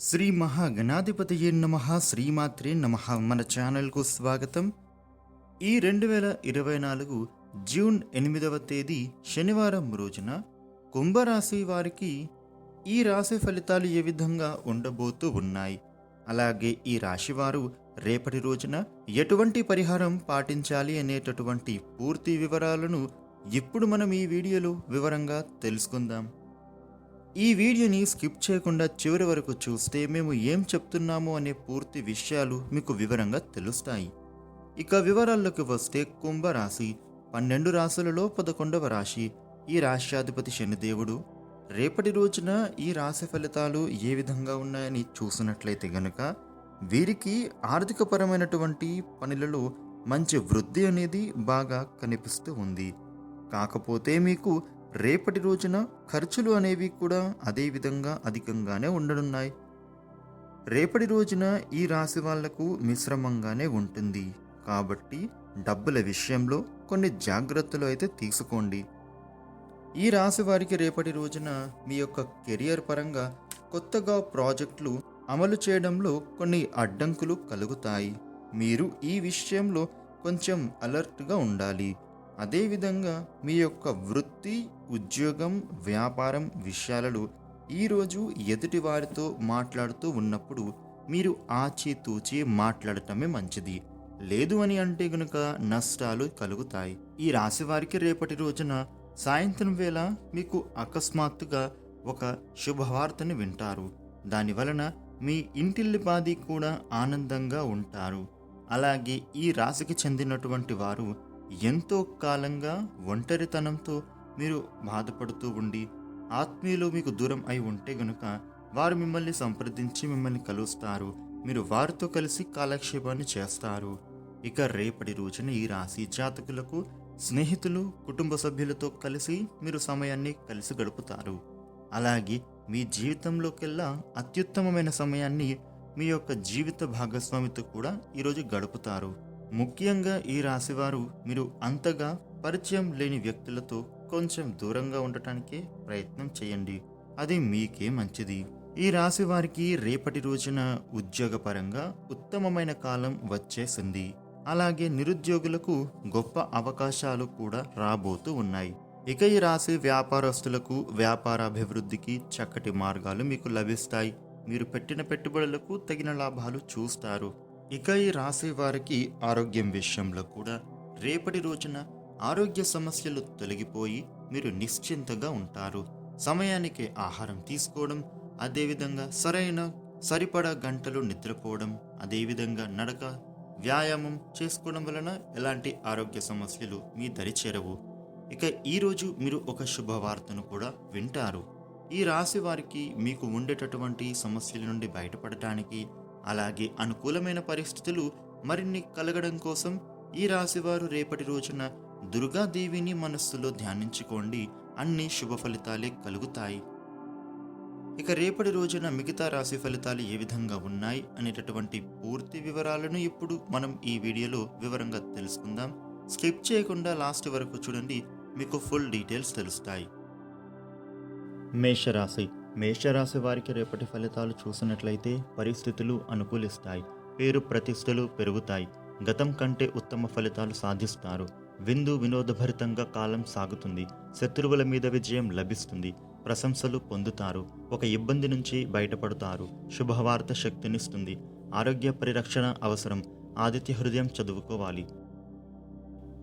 శ్రీ మహాగణాధిపతియే నమ శ్రీమాత్రే నమ. మన ఛానల్కు స్వాగతం. ఈ రెండు వేల ఇరవై నాలుగు జూన్ ఎనిమిదవ తేదీ శనివారం రోజున కుంభరాశి వారికి ఈ రాశి ఫలితాలు ఏ విధంగా ఉండబోతూ ఉన్నాయి? అలాగే ఈ రాశివారు రేపటి రోజున ఎటువంటి పరిహారం పాటించాలి అనేటటువంటి పూర్తి వివరాలను ఇప్పుడు మనం ఈ వీడియోలో వివరంగా తెలుసుకుందాం. ఈ వీడియోని స్కిప్ చేయకుండా చివరి వరకు చూస్తే మేము ఏం చెప్తున్నాము అనే పూర్తి విషయాలు మీకు వివరంగా తెలుస్తాయి. ఇక వివరాల్లోకి వస్తే కుంభరాశి పన్నెండు రాశులలో పదకొండవ రాశి. ఈ రాశ్యాధిపతి శనిదేవుడు. రేపటి రోజున ఈ రాశి ఫలితాలు ఏ విధంగా ఉన్నాయని చూసినట్లయితే గనుక వీరికి ఆర్థికపరమైనటువంటి పనులలో మంచి వృద్ధి అనేది బాగా కనిపిస్తూ ఉంది. కాకపోతే మీకు రేపటి రోజున ఖర్చులు అనేవి కూడా అదే విధంగా అధికంగానే ఉండనున్నాయి. రేపటి రోజున ఈ రాశి వాళ్ళకు మిశ్రమంగానే ఉంటుంది. కాబట్టి డబ్బుల విషయంలో కొన్ని జాగ్రత్తలు అయితే తీసుకోండి. ఈ రాశి వారికి రేపటి రోజున మీ యొక్క కెరియర్ పరంగా కొత్తగా ప్రాజెక్టులు అమలు చేయడంలో కొన్ని అడ్డంకులు కలుగుతాయి. మీరు ఈ విషయంలో కొంచెం అలర్ట్గా ఉండాలి. అదేవిధంగా మీ యొక్క వృత్తి ఉద్యోగం వ్యాపారం విషయాలలో ఈరోజు ఎదుటి వారితో మాట్లాడుతూ ఉన్నప్పుడు మీరు ఆచితూచి మాట్లాడటమే మంచిది. లేదు అని అంటే గనుక నష్టాలు కలుగుతాయి. ఈ రాశి వారికి రేపటి రోజున సాయంత్రం వేళ మీకు అకస్మాత్తుగా ఒక శుభవార్తను వింటారు. దాని వలన మీ ఇంటిల్లిపాది కూడా ఆనందంగా ఉంటారు. అలాగే ఈ రాశికి చెందినటువంటి వారు ఎంతో కాలంగా ఒంటరితనంతో మీరు బాధపడుతూ ఉండి ఆత్మీయులు మీకు దూరం అయి ఉంటే గనుక వారు మిమ్మల్ని సంప్రదించి మిమ్మల్ని కలుస్తారు. మీరు వారితో కలిసి కాలక్షేపాన్ని చేస్తారు. ఇక రేపటి రోజున ఈ రాశి జాతకులకు స్నేహితులు కుటుంబ సభ్యులతో కలిసి మీరు సమయాన్ని కలిసి గడుపుతారు. అలాగే మీ జీవితంలోకెల్లా అత్యుత్తమమైన సమయాన్ని మీ యొక్క జీవిత భాగస్వామితో కూడా ఈరోజు గడుపుతారు. ముఖ్యంగా ఈ రాశివారు మీరు అంతగా పరిచయం లేని వ్యక్తులతో కొంచెం దూరంగా ఉండటానికే ప్రయత్నం చేయండి. అది మీకే మంచిది. ఈ రాశి వారికి రేపటి రోజున ఉద్యోగపరంగా ఉత్తమమైన కాలం వచ్చేసింది. అలాగే నిరుద్యోగులకు గొప్ప అవకాశాలు కూడా రాబోతూ ఉన్నాయి. ఇక ఈ రాశి వ్యాపారస్తులకు వ్యాపార అభివృద్ధికి చక్కటి మార్గాలు మీకు లభిస్తాయి. మీరు పెట్టిన పెట్టుబడులకు తగిన లాభాలు చూస్తారు. ఇక ఈ రాశి వారికి ఆరోగ్యం విషయంలో కూడా రేపటి రోజున ఆరోగ్య సమస్యలు తొలగిపోయి మీరు నిశ్చింతగా ఉంటారు. సమయానికి ఆహారం తీసుకోవడం అదేవిధంగా సరైన సరిపడా గంటలు నిద్రపోవడం అదేవిధంగా నడక వ్యాయామం చేసుకోవడం వలన ఎలాంటి ఆరోగ్య సమస్యలు మీ దరి చేరవు. ఇక ఈరోజు మీరు ఒక శుభవార్తను కూడా వింటారు. ఈ రాశి వారికి మీకు ఉండేటటువంటి సమస్యల నుండి బయటపడటానికి అలాగే అనుకూలమైన పరిస్థితులు మరిన్ని కలగడం కోసం ఈ రాశివారు రేపటి రోజున దుర్గాదేవిని మనస్సులో ధ్యానించుకోండి. అన్ని శుభ ఫలితాలే కలుగుతాయి. ఇక రేపటి రోజున మిగతా రాశి ఫలితాలు ఏ విధంగా ఉన్నాయి అనేటటువంటి పూర్తి వివరాలను ఇప్పుడు మనం ఈ వీడియోలో వివరంగా తెలుసుకుందాం. స్కిప్ చేయకుండా లాస్ట్ వరకు చూడండి మీకు ఫుల్ డీటెయిల్స్ తెలుస్తాయి. మేషరాశి మేషరాశి వారికి రేపటి ఫలితాలు చూసినట్లయితే పరిస్థితులు అనుకూలిస్తాయి. పేరు ప్రతిష్టలు పెరుగుతాయి. గతం కంటే ఉత్తమ ఫలితాలు సాధిస్తారు. విందు వినోదభరితంగా కాలం సాగుతుంది. శత్రువుల మీద విజయం లభిస్తుంది. ప్రశంసలు పొందుతారు. ఒక ఇబ్బంది నుంచి బయటపడతారు. శుభవార్త శక్తినిస్తుంది. ఆరోగ్య పరిరక్షణ అవసరం. ఆదిత్య హృదయం చదువుకోవాలి.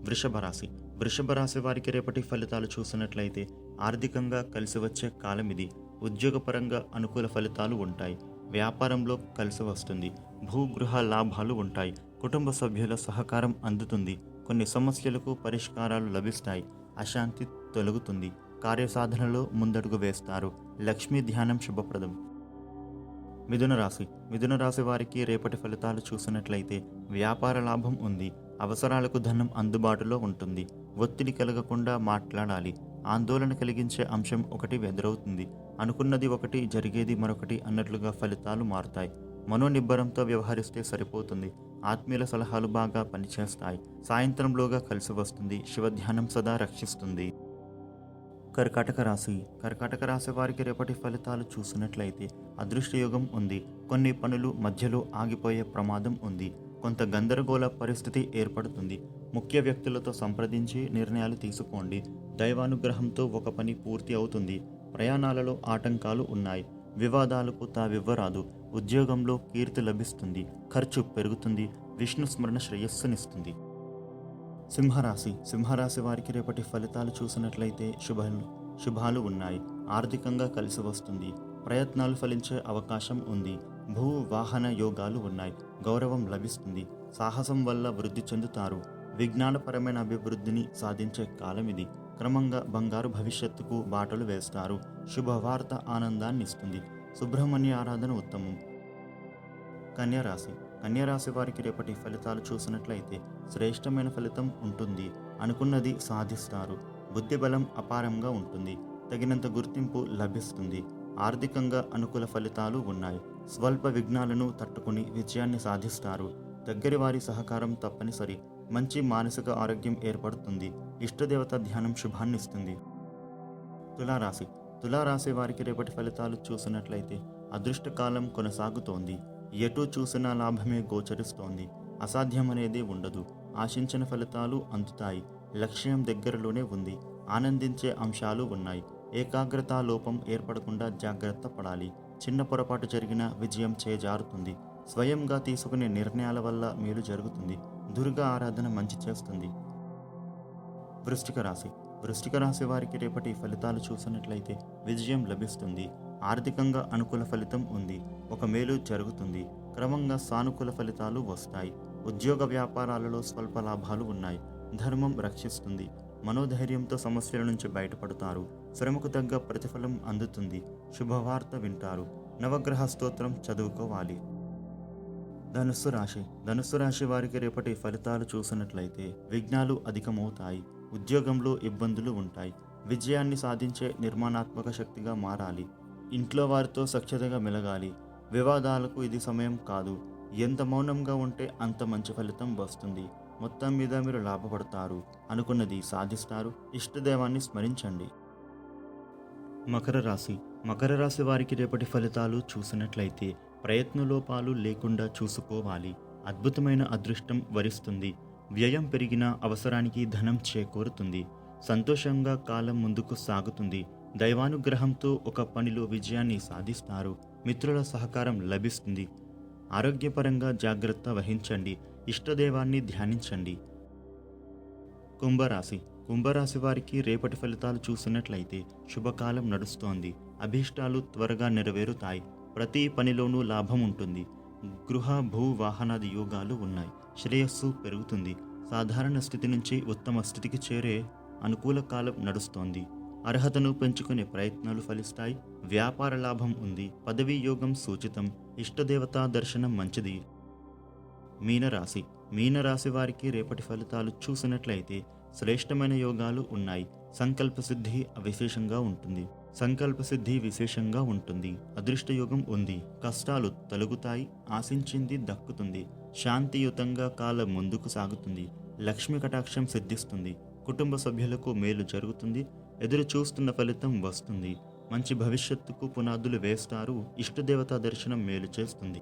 వృషభ రాశి వృషభ రాశి వారికి రేపటి ఫలితాలు చూసినట్లయితే ఆర్థికంగా కలిసి వచ్చే కాలం ఇది. ఉద్యోగపరంగా అనుకూల ఫలితాలు ఉంటాయి. వ్యాపారంలో కలిసి వస్తుంది. భూగృహ లాభాలు ఉంటాయి. కుటుంబ సభ్యుల సహకారం అందుతుంది. కొన్ని సమస్యలకు పరిష్కారాలు లభిస్తాయి. అశాంతి తొలగుతుంది. కార్యసాధనలో ముందడుగు వేస్తారు. లక్ష్మీ ధ్యానం శుభప్రదం. మిథున రాశి మిథున రాశి వారికి రేపటి ఫలితాలు చూసినట్లయితే వ్యాపార లాభం ఉంది. అవసరాలకు ధనం అందుబాటులో ఉంటుంది. ఒత్తిడి కలగకుండా మాట్లాడాలి. ఆందోళన కలిగించే అంశం ఒకటి ఎదురవుతుంది అనుకున్నది ఒకటి జరిగేది మరొకటి అన్నట్లుగా ఫలితాలు మారుతాయి. మనోనిబ్బరంతో వ్యవహరిస్తే సరిపోతుంది. ఆత్మీయుల సలహాలు బాగా పనిచేస్తాయి. సాయంత్రంలోగా కలిసి వస్తుంది. శివధ్యానం సదా రక్షిస్తుంది. కర్కాటక రాశి. కర్కాటక రాశి వారికి రేపటి ఫలితాలు చూసినట్లయితే అదృష్టయోగం ఉంది. కొన్ని పనులు మధ్యలో ఆగిపోయే ప్రమాదం ఉంది. కొంత గందరగోళ పరిస్థితి ఏర్పడుతుంది. ముఖ్య వ్యక్తులతో సంప్రదించి నిర్ణయాలు తీసుకోండి. దైవానుగ్రహంతో ఒక పని పూర్తి అవుతుంది. ప్రయాణాలలో ఆటంకాలు ఉన్నాయి. వివాదాలకు తావివ్వరాదు. ఉద్యోగంలో కీర్తి లభిస్తుంది. ఖర్చు పెరుగుతుంది. విష్ణు స్మరణ శ్రేయస్సునిస్తుంది. సింహరాశి. సింహరాశి వారికి రేపటి ఫలితాలు చూసినట్లయితే శుభాలు శుభాలు ఉన్నాయి. ఆర్థికంగా కలిసి వస్తుంది. ప్రయత్నాలు ఫలించే అవకాశం ఉంది. భూ వాహన యోగాలు ఉన్నాయి. గౌరవం లభిస్తుంది. సాహసం వల్ల వృద్ధి చెందుతారు. విజ్ఞానపరమైన అభివృద్ధిని సాధించే కాలం ఇది. క్రమంగా బంగారు భవిష్యత్తుకు బాటలు వేస్తారు. శుభవార్త ఆనందాన్ని ఇస్తుంది. సుబ్రహ్మణ్య ఆరాధన ఉత్తమం. కన్యరాశి కన్యరాశి వారికి రేపటి ఫలితాలు చూసినట్లయితే శ్రేష్టమైన ఫలితం ఉంటుంది అనుకున్నది సాధిస్తారు. బుద్ధి బలం అపారంగా ఉంటుంది. తగినంత గుర్తింపు లభిస్తుంది. ఆర్థికంగా అనుకూల ఫలితాలు ఉన్నాయి. స్వల్ప విఘ్నాలను తట్టుకుని విజయాన్ని సాధిస్తారు. దగ్గరి వారి సహకారం తప్పనిసరి. మంచి మానసిక ఆరోగ్యం ఏర్పడుతుంది. ఇష్టదేవత ధ్యానం శుభాన్ని ఇస్తుంది. తులారాశి. తులారాశి వారికి రేపటి ఫలితాలు చూసినట్లయితే అదృష్టకాలం కొనసాగుతోంది. ఎటు చూసినా లాభమే గోచరిస్తోంది. అసాధ్యం అనేది ఉండదు. ఆశించిన ఫలితాలు అందుతాయి. లక్ష్యం దగ్గరలోనే ఉంది. ఆనందించే అంశాలు ఉన్నాయి. ఏకాగ్రత లోపం ఏర్పడకుండా జాగ్రత్త పడాలి. చిన్న పొరపాటు జరిగిన విజయం చేజారుతుంది. స్వయంగా తీసుకునే నిర్ణయాల వల్ల మేలు జరుగుతుంది. దుర్గా ఆరాధన మంచి చేస్తుంది. వృష్టిక రాశి. వృష్టిక రాశి వారికి రేపటి ఫలితాలు చూసినట్లయితే విజయం లభిస్తుంది. ఆర్థికంగా అనుకూల ఫలితం ఉంది. ఒక మేలు జరుగుతుంది. క్రమంగా సానుకూల ఫలితాలు వస్తాయి. ఉద్యోగ వ్యాపారాలలో స్వల్ప లాభాలు ఉన్నాయి. ధర్మం రక్షిస్తుంది. మనోధైర్యంతో సమస్యల నుంచి బయటపడతారు. శ్రమకు తగ్గ ప్రతిఫలం అందుతుంది. శుభవార్త వింటారు. నవగ్రహ స్తోత్రం చదువుకోవాలి. ధనుస్సు రాశి. ధనుస్సు రాశి వారికి రేపటి ఫలితాలు చూసినట్లయితే విఘ్నాలు అధికమవుతాయి. ఉద్యోగంలో ఇబ్బందులు ఉంటాయి. విజయాన్ని సాధించే నిర్మాణాత్మక శక్తిగా మారాలి. ఇంట్లో వారితో సఖ్యతగా మెలగాలి. వివాదాలకు ఇది సమయం కాదు. ఎంత మౌనంగా ఉంటే అంత మంచి ఫలితం వస్తుంది. మొత్తం మీద మీరు లాభపడతారు అనుకున్నది సాధిస్తారు. ఇష్టదేవాన్ని స్మరించండి. మకర రాశి. మకర రాశి వారికి రేపటి ఫలితాలు చూసినట్లయితే ప్రయత్నలోపాలు లేకుండా చూసుకోవాలి. అద్భుతమైన అదృష్టం వరిస్తుంది. వ్యయం పెరిగిన అవసరానికి ధనం చేకూరుతుంది. సంతోషంగా కాలం ముందుకు సాగుతుంది. దైవానుగ్రహంతో ఒక పనిలో విజయాన్ని సాధిస్తారు. మిత్రుల సహకారం లభిస్తుంది. ఆరోగ్యపరంగా జాగ్రత్త వహించండి. ఇష్టదేవాన్ని ధ్యానించండి. కుంభరాశి. కుంభరాశి వారికి రేపటి ఫలితాలు చూసినట్లయితే శుభకాలం నడుస్తోంది. అభీష్టాలు త్వరగా నెరవేరుతాయి. ప్రతి పనిలోనూ లాభం ఉంటుంది. గృహ భూ వాహనాది యోగాలు ఉన్నాయి. శ్రేయస్సు పెరుగుతుంది. సాధారణ స్థితి నుంచి ఉత్తమ స్థితికి చేరే అనుకూల కాలం నడుస్తోంది. అర్హతను పెంచుకునే ప్రయత్నాలు ఫలిస్తాయి. వ్యాపార లాభం ఉంది. పదవీ యోగం సూచితం. ఇష్టదేవతా దర్శనం మంచిది. మీనరాశి మీనరాశి వారికి రేపటి ఫలితాలు చూసినట్లయితే శ్రేష్టమైన యోగాలు ఉన్నాయి. సంకల్ప సిద్ధి విశేషంగా ఉంటుంది. సంకల్ప సిద్ధి విశేషంగా ఉంటుంది. అదృష్ట యోగం ఉంది. కష్టాలు తొలగుతాయి. ఆశించింది దక్కుతుంది. శాంతియుతంగా కాలం ముందుకు సాగుతుంది. లక్ష్మి కటాక్షం సిద్ధిస్తుంది. కుటుంబ సభ్యులకు మేలు జరుగుతుంది. ఎదురు చూస్తున్న ఫలితం వస్తుంది. మంచి భవిష్యత్తుకు పునాదులు వేస్తారు. ఇష్టదేవతా దర్శనం మేలు చేస్తుంది.